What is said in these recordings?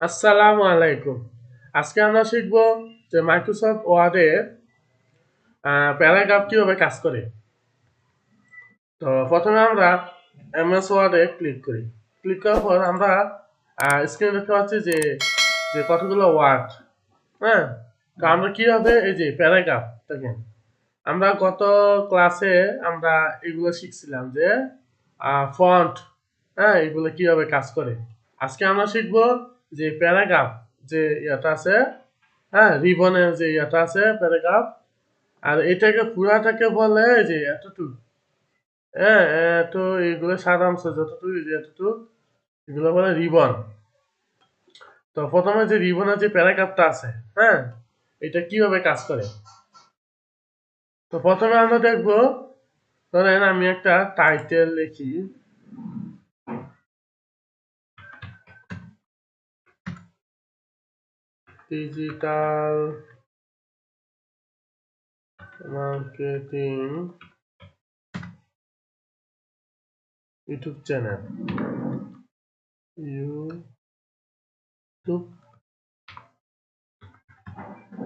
আসসালামু আলাইকুম। আজকে আমরা শিখব যে মাইক্রোসফট ওয়ার্ডে প্যারাগ্রাফ কীভাবে কাজ করে। তো প্রথমে আমরা এমএস ওয়ার্ডে ক্লিক করি। ক্লিক করার পর আমরা স্ক্রিনে দেখতে পাচ্ছি যে যে কতগুলো ওয়ার্ড হ্যাঁ? তো আমরা কীভাবে এই যে প্যারাগ্রাফ দেখেন, আমরা গত ক্লাসে আমরা এগুলো শিখছিলাম যে ফন্ট হ্যাঁ? এগুলো কীভাবে কাজ করে। আজকে আমরা শিখব যে প্যারাগ্রাফ যে ইয়াটা আছে হ্যাঁ রিবনের যে ইয়েটা আছে, প্যারাগ্রাফ, আর এটাকে পুরাটাকে বলে যে এতটুক হ্যাঁ এত এগুলো সারাংশ যতটুকু এতটুক এগুলো বলে রিবন। তো প্রথমে যে রিবনের যে প্যারাগ্রাফটা আছে হ্যাঁ এটা কীভাবে কাজ করে? তো প্রথমে আমরা দেখব, ধরেন আমি একটা টাইটেল লিখি। Digital marketing YouTube channel YouTube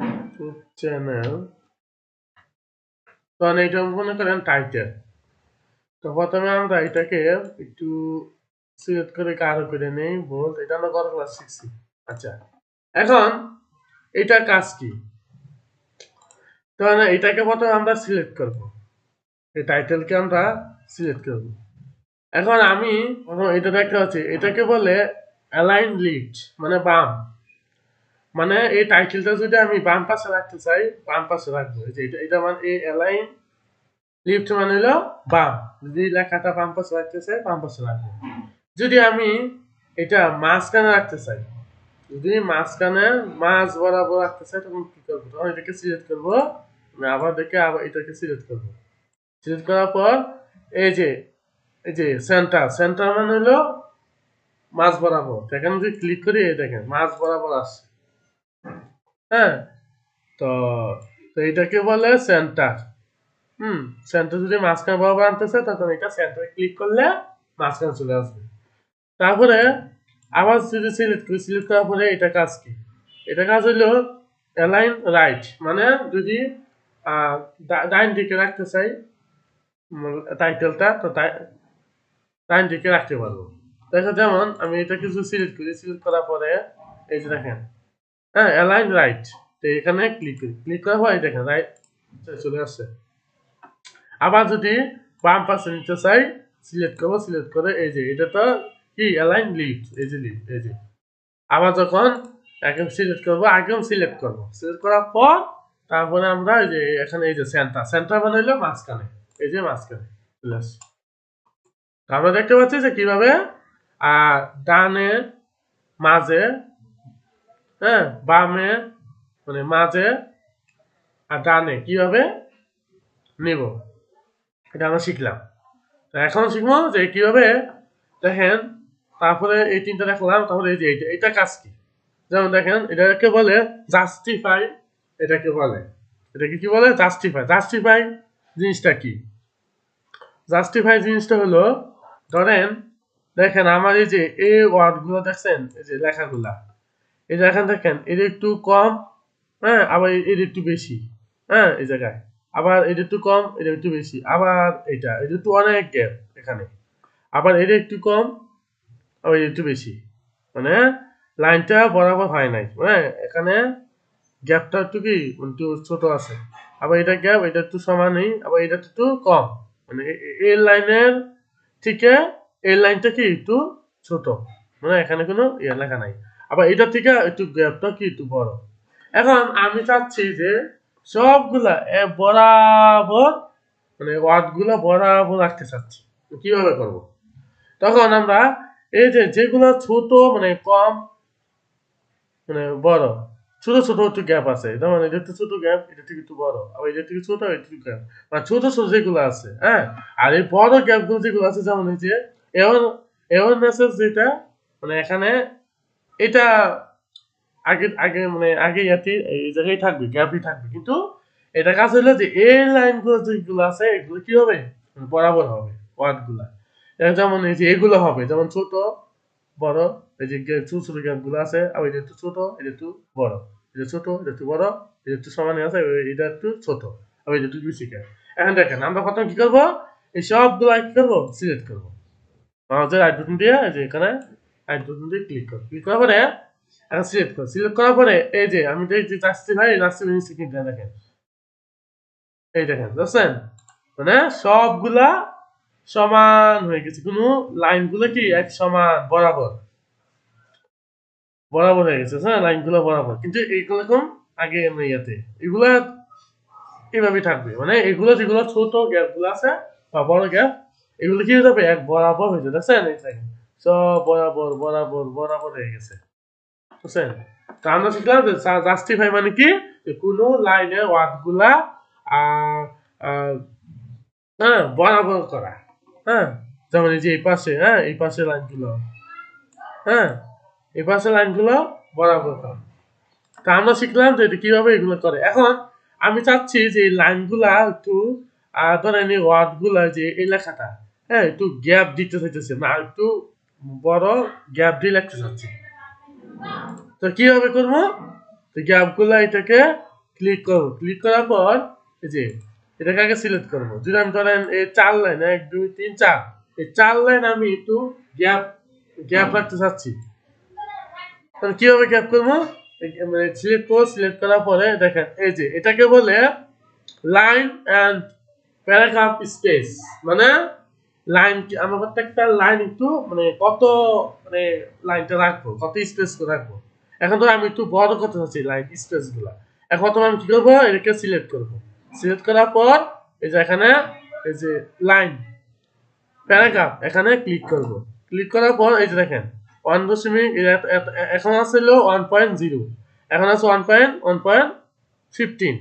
YouTube channel তখন এইটা মনে করেন টাইটেল তো প্রথমে আমরা এটাকে একটু সিলেক্ট করে কারও করে নেই বল এটা আমরা গত ক্লাস শিখছি আচ্ছা। এখন, এটার কাজ কি? তো না এটাকে প্রথমে আমরা সিলেক্ট করব। এই টাইটেলকে আমরা সিলেক্ট করব। এখন আমি প্রথম এটা দেখতে পাচ্ছি, এটাকে বলে অ্যালাইন লিফট মানে বাম। মানে এই টাইটেলটা যদি আমি বাম পাশে রাখতে চাই, বাম পাশে রাখব। এটা এটা মানে এই অ্যালাইন লিফট মানে হলো বাম। যদি লেখাটা বাম পাশে রাখতে চাই, বাম পাশে রাখব। যদি আমি এটা মাঝখানে রাখতে চাই যদি মাঝখানে মাছ বরাবর রাখতে চাই, তখন কি করব? তখন এটাকে সিলেক্ট করব। আবার দেখে আবার এটাকে সিলেক্ট করব। সিলেক্ট করার পর এই যে এই যে সেন্টার সেন্টার মানে হলো মাছ বরাবর। এখানে যদি ক্লিক করি, এই দেখেন মাছ বরাবর আসছে। হ্যাঁ? তো তো এটাকে বলে সেন্টার হুম? সেন্টার যদি মাঝখানে বরাবর আনতেছে তখন এটা সেন্টারে ক্লিক করলে মাঝখানে চলে আসবে। তারপরে আবার যদি সিলেক্ট করি, সিলেক্ট করার পরে এটা কাজ কি? এটা কাজ হলো অ্যালাইন রাইট মানে যদি ডাইন দিকে রাখতে চাই টাইটেলটা তো ডাইন দিকে রাখতে পারব। দেখো যেমন আমি এটা কিছু সিলেক্ট করি, সিলেক্ট করার পরে এই যে দেখেন হ্যাঁ অ্যালাইন রাইট তো এখানে ক্লিক করি। ক্লিক করার পরে দেখেন রাইট চলে আসছে। আবার যদি বাম পাশে নিতে চাই, সিলেক্ট করব, সিলেক্ট করে এই যে, এটা তো কি অ্যালাইন লিফট এই যে লিফট এই যে। আবার যখন একদম সিলেক্ট করব আগেও সিলেক্ট করব। সিলেক্ট করার পর তারপরে আমরা এই যে এখানে এই যে সেন্টার সেন্টার হলো মাঝখানে, এই যে মাঝখানে আসছে আমরা দেখতে পাচ্ছি যে কীভাবে ডানে, মাঝে হ্যাঁ বামে মানে মাঝে আর ডানে কীভাবে নিব? এটা আমরা শিখলাম। এখন শিখব যে কীভাবে দেখেন তারপরে এই তিনটা দেখলাম তারপরে এই যে এইটা এটা কাজ কি? যেমন দেখেন, এটাকে বলে জাস্টিফাই এটাকে বলে। এটাকে কি বলে? জাস্টিফাই জাস্টিফাই জিনিসটা কি? জাস্টিফাই জিনিসটা হলো, ধরেন, দেখেন আমার এই যে এই ওয়ার্ডগুলো দেখছেন, এই যে লেখাগুলা। এই যে এখান দেখেন, এর একটু কম হ্যাঁ আবার এর একটু বেশি হ্যাঁ এই জায়গায়। আবার এটা একটু কম এটা একটু বেশি, আবার এটা এটা একটু অনেক গ্যাপ এখানে। আবার এটা একটু কম আবার একটু বেশি। মানে লাইনটা বরাবর হয় নাই। হ্যাঁ এখানে গ্যাপটা একটু কি, একটু ছোট আছে। আবার এটা গ্যাপ এটা একটু সমানই, আবার এটা একটু কম। মানে এই লাইনের থেকে এই লাইনটা কি একটু ছোট। মানে এখানে কোনো ইয়ে লেখা নাই। আবার এটা থেকে একটু গ্যাপটা কি একটু বড়। এখন আমি চাচ্ছি যে সবগুলা বরাবর মানে ওয়ার্ডগুলো বরাবর রাখতে চাচ্ছি। কীভাবে করব? তখন আমরা এই যে যেগুলো ছোট মানে কম মানে বড়, ছোট ছোট একটু গ্যাপ আছে। এটা একটু ছোট গ্যাপ এটা থেকে একটু বড়, আবার এটা থেকে ছোট এটা থেকে গ্যাপ মানে ছোট ছোট যেগুলো আছে হ্যাঁ? আর এই বড় গ্যাপগুলো যেগুলো আছে, যেমন এই যে মেসেজ যেটা মানে এখানে এটা আগে আগে মানে আগে ইয়াতে এই জায়গায় থাকবে গ্যাপই থাকবে। কিন্তু এটা কাজ হলো যে এই লাইনগুলো যেগুলো আছে, এগুলো কি হবে? বরাবর হবে ওয়ার্ডগুলা যেমন এই যে এগুলো হবে, যেমন ছোট, বড়, এই যে ছোট ছোট গ্যাপগুলো আছে আর এটা একটু ছোট, এটা একটু বড়। এটা ছোট, এটা একটু বড়, এটা একটু সমানে আছে এটা একটু ছোট আর এটা একটু বেশি এখন দেখেন, আমরা প্রথম কি করব? এই সবগুলো কি করব? সিলেক্ট করব। মাউসের রাইট বাটন দিয়ে, এই যে এখানে রাইট বাটন দিয়ে ক্লিক করো ক্লিক করার পরে এখন সিলেক্ট করো সিলেক্ট করার পরে এই যে আমি যে যে চাচ্ছি ভাই মিনিট সেকেন্ড দেখেন। এই দেখেন, বুঝছেন? মানে সবগুলা সমান হয়ে গেছে। কোনো লাইনগুলো কি এক সমান বরাবর? বরাবর হয়ে গেছে হ্যাঁ লাইনগুলো বরাবর। কিন্তু এইগুলো কম আগে ইয়াতে। এগুলা এইভাবে থাকবে। মানে এগুলো যেগুলো ছোট গ্যাপগুলো আছে বা বড় গ্যাপ এগুলো কি হয়ে এক বরাবর হয়ে যাবে। দেখছেন? এই দেখেন সব বরাবর বরাবর বরাবর হয়ে গেছে। বুঝছেন? তো আমরা শিখলাম যে জাস্টিফাই মানে কি? কোনো লাইনের ওয়ার্ডগুলা আহ, হ্যাঁ বরাবর করা। হ্যাঁ যেমন এই যে এই পাশে হ্যাঁ এই পাশে লাইনগুলো। হ্যাঁ এই পাশে লাইনগুলো বরাবর তা আমরা শিখলাম যে কীভাবে এগুলো করে। এখন আমি চাচ্ছি যে এই লাইনগুলা একটু ধরেন এই ওয়ার্ডগুলা যে এই লেখাটা হ্যাঁ একটু গ্যাপ দিতে চাইতেছে, না, একটু বড় গ্যাপ দিয়ে লিখতে চাচ্ছি। তো কীভাবে করব? তো গ্যাপগুলা এটাকে ক্লিক করব। ক্লিক করার পর এই যে এটাকে আগে সিলেক্ট করব যদি আমি ধরেন এই চার লাইন এক দুই তিন চার এই চার লাইন আমি একটু গ্যাপ গ্যাপ রাখতে চাচ্ছি। তাহলে কীভাবে গ্যাপ করব? মানে সিলেক্ট করব সিলেক্ট করার পরে দেখেন এই যে এটাকে বলে লাইন অ্যান্ড প্যারাগ্রাফ স্পেস মানে লাইন আমরা প্রত্যেকটা লাইন একটু মানে কত মানে লাইনটা রাখব কত স্পেস করে রাখব। এখন তো আমি একটু বড় করতে চাচ্ছি লাইন স্পেসগুলা। এখন তো আমি কি করব? এটাকে সিলেক্ট করব। সিলেক্ট করার পর, এই যে এখানে, এই যে লাইন প্যারাগ্রাফ এখানে ক্লিক করব। ক্লিক করার পর, এই যে দেখেন ওয়ান দশমিক এখন আছিল ওয়ান পয়েন্ট জিরো এখন আছে one point one point fifteen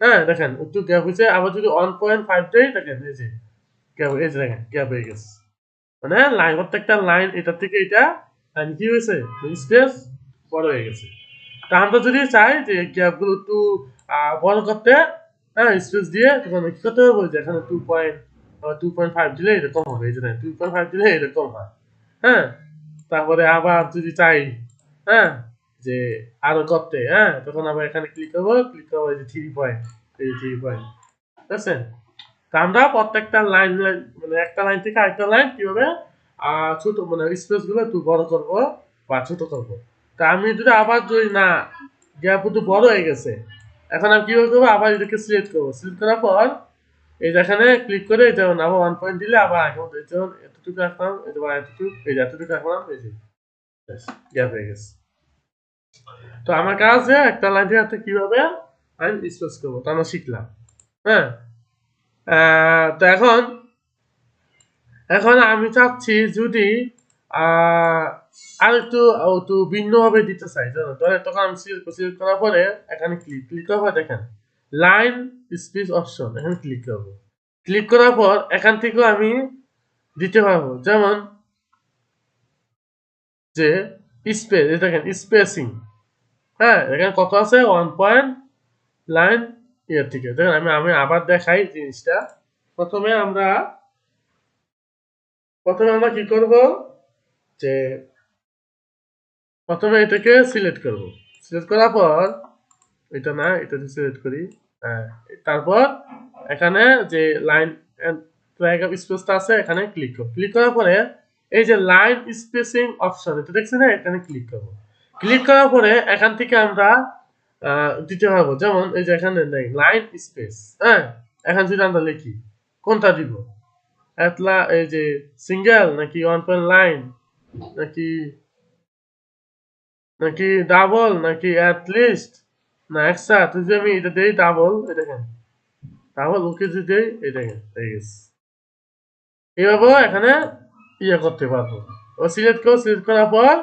হ্যাঁ দেখেন, একটু গ্যাপ হয়েছে, আবার যদি ওয়ান পয়েন্ট ফাইভ দেয় দেখেন, এই যে গ্যাপ এই যে দেখেন গ্যাপ হয়ে গেছে। মানে লাইন প্রত্যেকটা লাইন এটা থেকে এটা লাইন কি হয়েছে? স্পেস বড় হয়ে গেছে। তা আমরা যদি চাই যে গ্যাপগুলো একটু বড় করতে হ্যাঁ স্পেস দিয়ে তখন যে এখানে two point two point five দিলে এরকম হবে, এই যে টু পয়েন্ট ফাইভ দিলে এরকম হয়। হ্যাঁ তারপরে আবার যদি চাই হ্যাঁ যে আরও করতে হ্যাঁ তখন আবার এখানে ক্লিক করব ক্লিক করব যে থ্রি পয়েন্ট এই থ্রি পয়েন্ট তা আমরা প্রত্যেকটা লাইন লাইন মানে একটা লাইন থেকে আরেকটা লাইন কীভাবে ছোট মানে স্পেসগুলো একটু বড় করব বা ছোট করব। তা আমি যদি আবার যদি না গ্যাপ একটু বড় হয়ে গেছে এখন আমি কীভাবে করব? আবার এটাকে সিলেক্ট করব। সিলেক্ট করার পর এই যে এখানে ক্লিক করে যেমন আবার ওয়ান পয়েন্ট দিলে আবার এখন যেমন এতটুকু রাখলাম এটা আবার এতটুকু, এই যে এতটুকু রাখলাম, এই যে গ্যাপ হয়ে গেছে। তো আমার কাছে একটা লাইন থেকে কীভাবে আমি স্পেস করব, তা আমরা শিখলাম। হ্যাঁ? তো এখন এখন আমি চাচ্ছি যদি আর একটু একটু ভিন্নভাবে দিতে চাই, জানো? ধরে তখন আমি সিলেক্ট সিলেক্ট করার পরে এখানে ক্লিক ক্লিক করার দেখেন লাইন স্পেস অপশন এখানে ক্লিক করব। ক্লিক করার পর এখান থেকেও আমি দিতে পারব। যেমন, যে স্পেস দেখেন স্পেসিং হ্যাঁ? এখানে কত আছে? ওয়ান পয়েন্ট লাইন ইয়ের থেকে। দেখেন, আমি আমি আবার দেখাই জিনিসটা। প্রথমে আমরা প্রথমে আমরা কি করব? যে প্রথমে এটাকে সিলেক্ট করব। সিলেক্ট করার পর, এটা না, এটা সিলেক্ট করি হ্যাঁ তারপর এখানে যে লাইন প্যারাগ্রাফ স্পেসটা আছে, এখানে ক্লিক করব। ক্লিক করার পরে এই যে লাইন স্পেসিং অপশন এটা দেখছেন না? এখানে ক্লিক করব। ক্লিক করার পরে এখান থেকে আমরা দিতে পারব। যেমন এই যে এখানে লাইন স্পেস হ্যাঁ এখান যদি আমরা লিখি, কোনটা দিব? এতলা এই যে সিঙ্গেল নাকি ওয়ান পয়েন্ট লাইন নাকি নাকি ডাবল নাকি অ্যাট লিস্ট না এক্সট্রা তুই যদি আমি এটা দেই ডাবল এই দেখেন ডাবল ওকে যদি দেই এই গেছে এইভাবে এখানে ইয়ে করতে পারব। ও সিলেক্ট করব সিলেক্ট করার পর,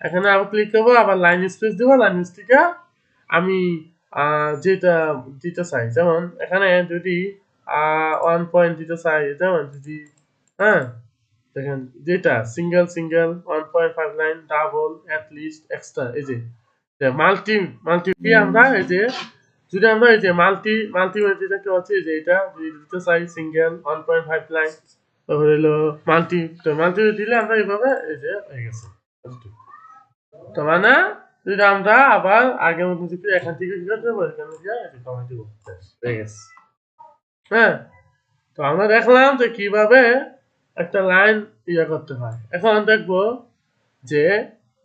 এখানে আবার ক্লিক করব, আবার লাইন স্পেস দেবো লাইন থেকে আমি যেটা দিতে চাই যেমন এখানে যদি ওয়ান পয়েন্ট দিতে চাই যেমন যদি হ্যাঁ? দেখেন যেটা single single one point five line double at least extra এই যে মাল্টি মাল্টি আমরা এই যে যদি আমরা এই যে মাল্টি মাল্টি যেটাকে হচ্ছে যে এটা যদি দিতে চাই single one point five line তারপরে হলো মাল্টি তো মাল্টি দিলে আমরা এইভাবে এই যে হয়ে গেছে। তো মানে যদি আমরা আবার আগের মতো যদি এখান থেকে কি করতে পারি এখানে গিয়ে এটা কমাই দিব ব্যাস, হয়ে গেছে। হ্যাঁ তো আমরা দেখলাম যে কীভাবে একটা লাইন ইয়ে করতে হয়। এখন দেখব যে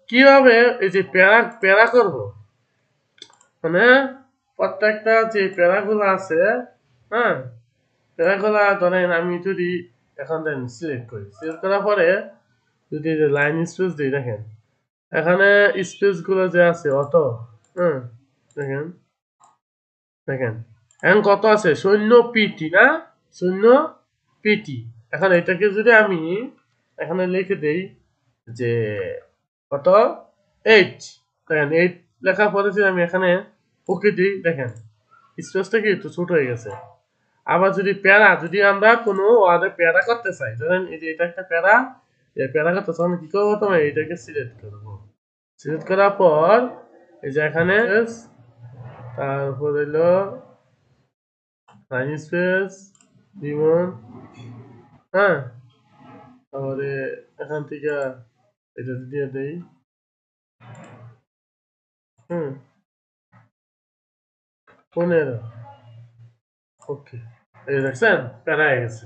কীভাবে এই যে প্যারা প্যারা করব। মানে প্রত্যেকটা যে প্যারাগুলো আছে হ্যাঁ প্যারাগুলো ধরেন আমি যদি এখন দেন সিলেক্ট করি। সিলেক্ট করার পরে যদি লাইন স্পেস দিই, দেখেন, এখানে স্পেসগুলো যে আছে অত হ্যাঁ দেখেন দেখেন, এখন কত আছে? শূন্য পিটি না? শূন্য পিটি এখন এটাকে যদি আমি এখানে লিখে দেই যে কত? এইট দেখেন এইট লেখার পরে যদি আমি এখানে ওকে দিই, দেখেন, স্পেসটা কি একটু ছোট হয়ে গেছে। আবার যদি প্যারা, যদি আমরা কোনো ওয়ার্ডে প্যারা করতে চাই, ধরেন এই যে এটা একটা প্যারা, এই প্যারা করতে চাই কি করব তোমার এটাকে সিলেক্ট করব। সিলেক্ট করার পর এই যে এখানে তারপর হইল লাইন স্পেস রিমন হ্যাঁ। তারপরে এখান থেকে এটা দিয়ে দেই। হুম। পনেরো। ওকে। এই দেখছেন গেছে।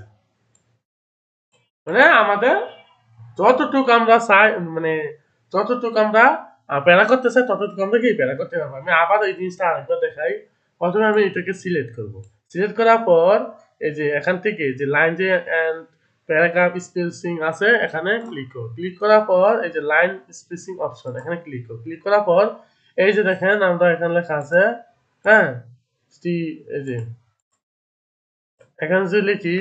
মানে আমাদের যতটুকু আমরা চাই মানে যতটুকু আমরা প্যারা করতে চাই, ততটুকু আমরা কি প্যারা করতে পারব? আমি আবার এই জিনিসটা আরেকবার দেখাই। প্রথমে আমি এটাকে সিলেক্ট করব। সিলেক্ট করার পর এই যে এখান থেকে যে লাইন যে প্যারাগ্রাফ স্পেসিং আছে এখানে ক্লিক করো। ক্লিক করার পর এই যে লাইন স্পেসিং অপশন এখানে ক্লিক করো। ক্লিক করার পর এই যে দেখেন আমরা এখানে লেখা আছে হ্যাঁ? এই যে। এখানে যদি লিখি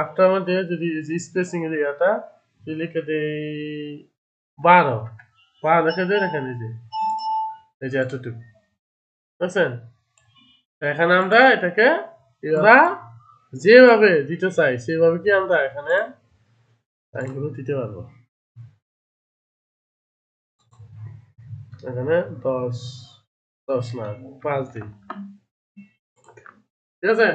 আফটার মধ্যে যদি স্পেসিং এর ইয়াটা যদি লিখে দেই বারো। বারো লিখে দেয় এখানে এই যে এই যে এতটুকু। বুঝছেন? এখানে আমরা এটাকে আমরা যেভাবে দিতে চাই, সেভাবে কি আমরা এখানে লাইনগুলো দিতে পারব? এখানে দশ দশ না, পাঁচ দিন। ঠিক আছে?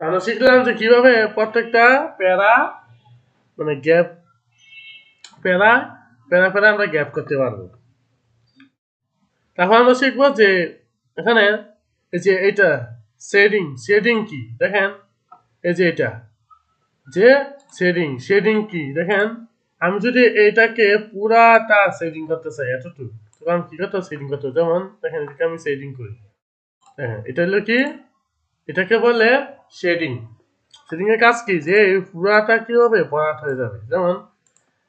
আমরা শিখলাম যে কীভাবে প্রত্যেকটা প্যারা মানে গ্যাপ, প্যারা প্যারা প্যারা আমরা গ্যাপ করতে পারব। তারপর আমরা শিখব যে এখানে এই যে এটা শেডিং শেডিং কি? দেখেন, এই যে এটা। যে শেডিং শেডিং কি? দেখেন, আমি যদি এইটাকে পুরাটা শেডিং করতে চাই, এতটুকু তখন কি করতে শেডিং করতে যেমন, দেখেন, এটাকে আমি শেডিং করি। দেখেন, এটা হলো কি? এটাকে বলে শেডিং। শেডিং এর কাজ কি? যে পুরাটা কি হবে? ভরাট হয়ে যাবে। যেমন,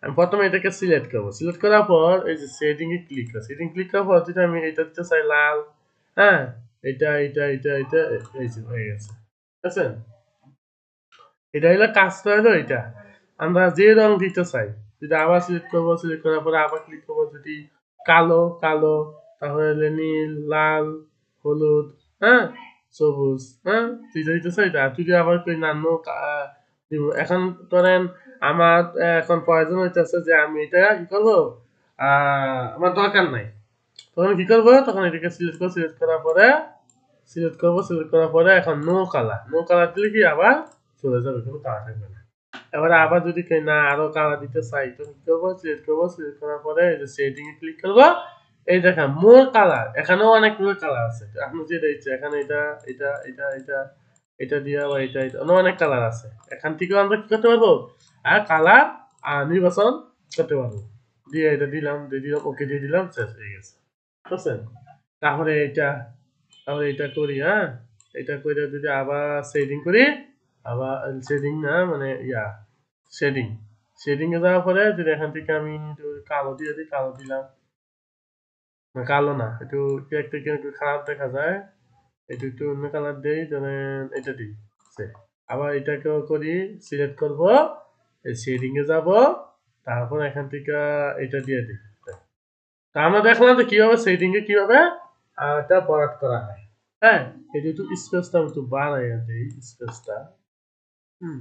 আমি প্রথমে এটাকে সিলেক্ট করব। সিলেক্ট করার পর এই যে শেডিং এ ক্লিক করব। শেডিং ক্লিক করার পর যদি আমি এটা দিতে চাই লাল হ্যাঁ এটা এটা এটা এটা এই যে হয়ে গেছে। বুঝছেন এটা হলো কাজটা এটা। আমরা যে রং দিতে চাই, যদি আবার সিলেক্ট করব সিলেক্ট করার পরে আবার ক্লিক করব, যদি কালো কালো, তাহলে নীল, লাল, হলুদ হ্যাঁ সবুজ হ্যাঁ তুই দিতে চাই তা তুই যদি আবার কই নান্য দিব। এখন ধরেন আমার এখন প্রয়োজন হইতেছে যে আমি এটা কি করব আমার দরকার নাই। তখন কি করব? তখন এটাকে সিলেক্ট করব সিলেক্ট করার পরে সিলেক্ট করব সিলেক্ট করার পরে এখন নো কালার নো কালার দিলে কি আবার চলে যাবে, কোনো কালার থাকবে না। এবারে আবার যদি না আরও কালার দিতে চাই তখন কি করব? সিলেক্ট করব সিলেক্ট করার পরে এই যে সেটিং এ ক্লিক করব। এই দেখেন মোর কালার এখানেও অনেকগুলো কালার আছে। আপনি যেটা ইচ্ছে, এখানে এটা এটা এটা এটা এটা দিয়া বা এটা এটা অনেক কালার আছে। এখান থেকেও আমরা কি করতে পারব? আর কালার আর নির্বাচন করতে পারব। দিয়ে এটা দিলাম, দিয়ে দিলাম ওকে দিয়ে দিলাম, শেষ হয়ে গেছে। বুঝছেন তারপরে এটা তাহলে এটা করি হ্যাঁ? এটা করে যদি আবার শেডিং করি আবার শেডিং না মানে ইয়া শেডিং শেডিং এ যাওয়ার পরে যদি এখান থেকে আমি একটু কালো দিয়ে দিই কালো দিলাম। না, কালো না একটু একটা একটু খারাপ দেখা যায়। একটু একটু অন্য কালার দিই ধরেন এটা দিই সে। আবার এটাকেও করি সিলেক্ট করব এই শেডিং এ যাব তারপর এখান থেকে এটা দিয়ে দিই। তা আমরা দেখলাম যে কীভাবে এ কীভাবে আহ, এটা বরাদ করা হয়। হ্যাঁ এটা একটু স্পেসটা আমি একটু বাড়াই দিই স্পেসটা হুম।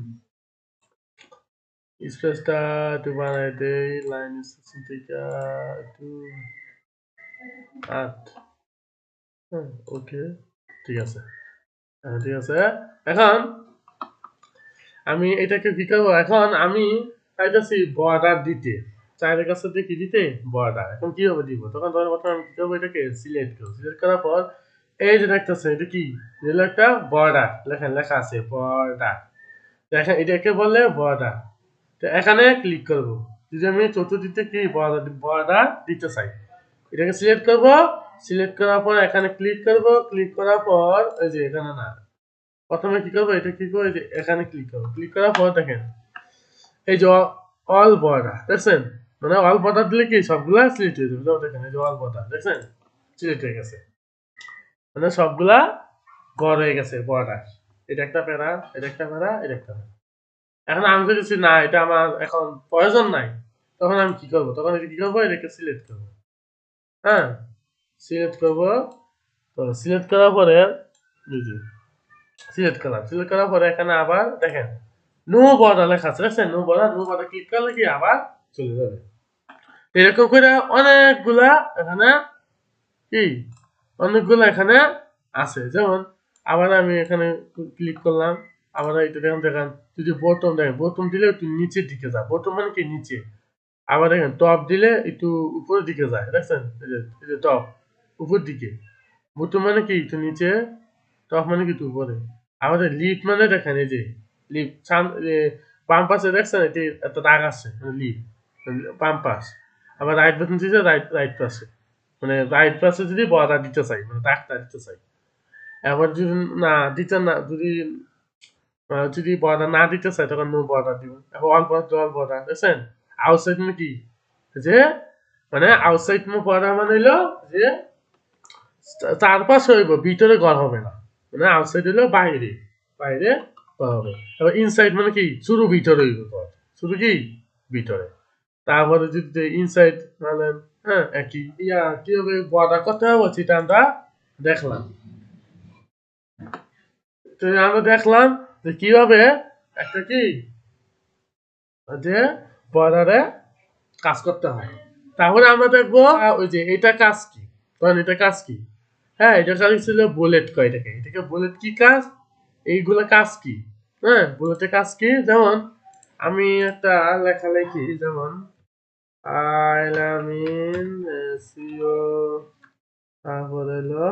স্পেসটা একটু বাড়াই দেই লাইন স্পেসিং থেকে একটু আট। হ্যাঁ ওকে ঠিক আছে। হ্যাঁ ঠিক আছে। এখন আমি এটাকে কি করব? এখন আমি চাইতেছি বর্ডার দিতে। চারের কাছে কি দিতে? বর্ডার এখন কি হবে দিব? তখন ধরেন প্রথমে আমি কি করব? এটাকে সিলেক্ট করব। সিলেক্ট করার পর এই যে দেখতেছে এটা কি? এটা একটা বর্ডার লেখা লেখা আছে বর্ডার দেখেন এটাকে বলে বর্ডার তো এখানে ক্লিক করব। যদি আমি চতুর্দিকে কি বর্ডার বর্ডার দিতে চাই, এটাকে সিলেক্ট করব। সিলেক্ট করার পর এখানে ক্লিক করব। ক্লিক করার পর এই যে এখানে না। প্রথমে কি করব? এটা কি করব? এখানে ক্লিক করব। ক্লিক করার পর দেখেন, এই যে অল বর্ডার দেখছেন? মানে অল বর্ডার দিলে কি সবগুলা সিলেক্ট হয়ে যাবে? দেখেন, এই যে অল বর্ডার দেখছেন? সিলেক্ট হয়ে গেছে। মানে সবগুলা গড় হয়ে গেছে, বর্ডার। এটা একটা প্যারা, এটা একটা প্যারা, এটা একটা প্যারা। এখন আমি যদি না, এটা আমার এখন প্রয়োজন নাই। তখন আমি কি করব? তখন কি করব? এটাকে সিলেক্ট করব। হ্যাঁ? সিলেক্ট করব। তো সিলেক্ট করার পরে সিলেক্ট করলাম। সিলেক্ট করার পরে এখানে আবার দেখেন নো বর্ডার লেখা আছে। No border no border click করলে কি আবার চলে যাবে। এরকম করে অনেকগুলা এখানে, কি? অনেকগুলো এখানে আছে। যেমন, আবার আমি এখানে ক্লিক করলাম। আবার এটা দেখেন দেখেন যদি বোটম দেখেন বোটম দিলে একটু নিচের দিকে যায় বোটম মানে কি? নিচে। আবার দেখেন টপ দিলে একটু উপরের দিকে যায়, দেখছেন? এই যে টপ উপর দিকে। বোটম মানে কি? একটু নিচে টপ মানে কি? একটু উপরে। আমাদের লিপ মানে দেখেন, এই যে লিপ বাম পাশে দেখছেন? এটি একটা দাগ আছে লিপ বাম পাশ আবার রাইট দিয়েছে রাইট রাইট পাশে মানে রাইট পাশে যদি বর্ডার দিতে চাই মানে দাগটা দিতে চাই। এবার যদি না দিতে না, যদি যদি বর্ডার না দিতে চাই, তখন নো বর্ডার দিব। এখন অল বর্ডার অল বর্ডার দেখছেন আউটসাইড মানে কি? যে মানে আউটসাইড মো বর্ডার মানে হইল যে, চারপাশে হইব, ভিতরে ঘর হবে না। মানে আউটসাইড হইল বাইরে বাইরে ঘর হবে। এবার ইনসাইড মানে কি? শুরু ভিতরে হইব ঘর। শুরু কি? ভিতরে। তারপরে যদি ইনসাইড মানে হ্যাঁ একই। ইয়া, কীভাবে বর্ডার করতে হবে সেটা আমরা দেখলাম। তো আমরা দেখলাম যে কীভাবে একটা কি? যে বর্ডারে কাজ করতে হয়। তাহলে আমরা দেখব ওই যে এটা কাজ কি? কারণ এটা কাজ কি? হ্যাঁ এটা কাজ ছিল বুলেট কয় এটাকে। এটাকে বুলেট কি কাজ? এইগুলো কাজ কি? হ্যাঁ বুলেটের কাজ কি? যেমন আমি একটা লেখালেখি, যেমন আইলামিন এসিও তারপরে হলো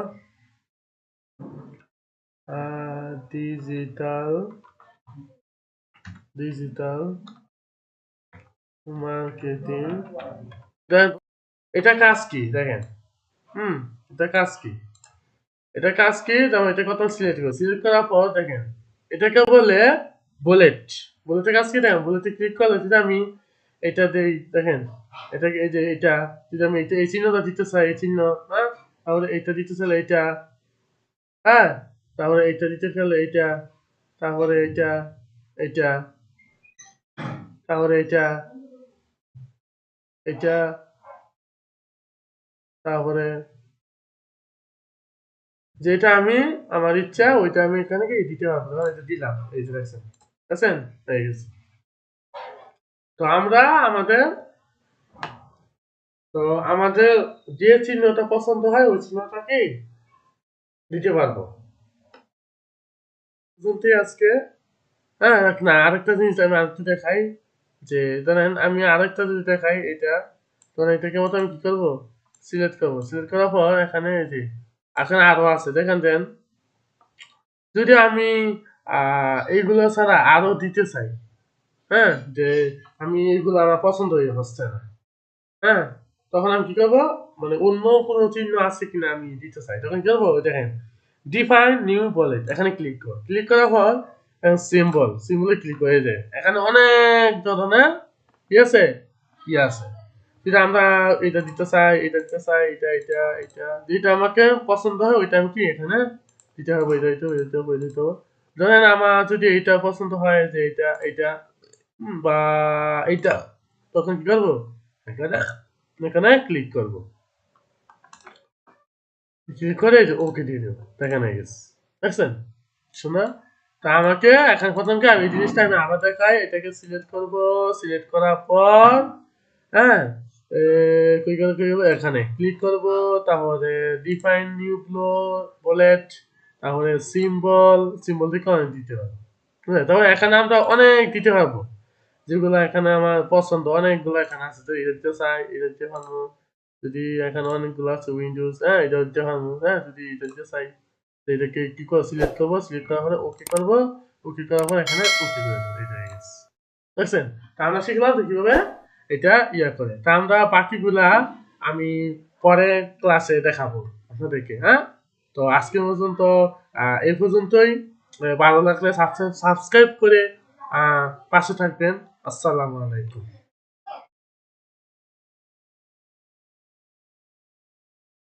ডিজিটাল ডিজিটাল মার্কেটিং। এটা কাজ কি? দেখেন, হুম, এটা কাজ কি? এটা কাজ কি? যেমন, এটা কত সিলেক্ট করো সিলেক্ট করার পর দেখেন, এটাকে বলে বুলেট। বুলেটের কাজ কি দেখেন বুলেটে ক্লিক করলে যদি আমি এটা দেই, দেখেন এটাকে এই যে এটা, যদি আমি এটা এই চিহ্নটা দিতে চাই, এই চিহ্ন হ্যাঁ? তাহলে এটা দিতে চাইলে এটা হ্যাঁ? তারপরে এটা দিতে চাইলে এটা তারপরে এটা এটা তারপরে এটা এটা তারপরে যেটা আমি, আমার ইচ্ছা, ওইটা আমি এখানে দিতে পারব? এটা দিলাম, এই যে দেখছেন। গেছে তো আমরা আমাদের, তো আমাদের যে চিহ্নটা পছন্দ হয়, ওই চিহ্নটাকে দিতে পারব। বলতে আজকে হ্যাঁ না আরেকটা জিনিস আমি আরেকটা দেখাই, যে ধরেন আমি আরেকটা যদি দেখাই, এটা তখন এটাকে মতো আমি কি করব? সিলেক্ট করব। সিলেক্ট করার পর এখানে এখানে আরও আছে। দেখেন দেন, যদি আমি এইগুলো ছাড়া আরও দিতে চাই। হ্যাঁ যে আমি এইগুলো আমার পছন্দ হয়ে হচ্ছে না। হ্যাঁ তখন আমি কি করব? মানে অন্য কোনো চিহ্ন আছে কিনা আমি দিতে চাই। তখন কি করব? দেখেন ডিফাইন নিউ বলেট এখানে ক্লিক কর। ক্লিক করার পর সিম্বল সিম্বলে ক্লিক হয়ে যায়। এখানে অনেক ধরনের কি আছে? কি আছে। যদি আমরা এটা দিতে চাই, এটা দিতে চাই, এটা এটা এটা। যেটা আমাকে পছন্দ হয়, ওইটা আমি কি এখানে দিতে হবে এটা এটা এটা হবে এটা হবে। ধরেন আমার যদি এটা পছন্দ হয় যে এটা এটা বা এইটা, তখন কি করব? এখানে ক্লিক করব। ক্লিক করে ওকে দিয়ে দেবো। দেখেন গেছে। দেখছেন? শোনা? তা আমাকে এখন প্রথম কি আমি জিনিসটা আমি আবার দেখাই। এটাকে সিলেক্ট করব। সিলেক্ট করার পর হ্যাঁ কই কই এখানে ক্লিক করব। তারপরে ডিফাইন নিউ ফ্লো বলেট তারপরে সিম্বল সিম্বল দিয়ে অনেক দিতে পারব হ্যাঁ তারপরে এখানে আমরা অনেক দিতে পারব। যেগুলো এখানে আমার পছন্দ, অনেকগুলো এখানে আছে। তো এটা দিতে চাই, এটা দিতে পারব। যদি এখানে অনেকগুলো আছে উইন্ডোজ হ্যাঁ এটা দিতে পারব। হ্যাঁ যদি এটা দিতে চাই, তো এটাকে কি করে সিলেক্ট করব? সিলেক্ট করার পরে ওকে করব। ওকে করার পর এখানে ওকে করে দেবো। এটা হয়ে গেছে দেখছেন? তা আমরা শিখলাম তো কীভাবে? এটা ইয়ে করে। তা আমরা বাকিগুলা আমি পরে ক্লাসে দেখাবো আপনাদেরকে হ্যাঁ? তো আজকে পর্যন্ত এই পর্যন্তই। ভালো লাগলে সাবস্ক্রাইব করে পাশে থাকবেন। আসসালামু আলাইকুম।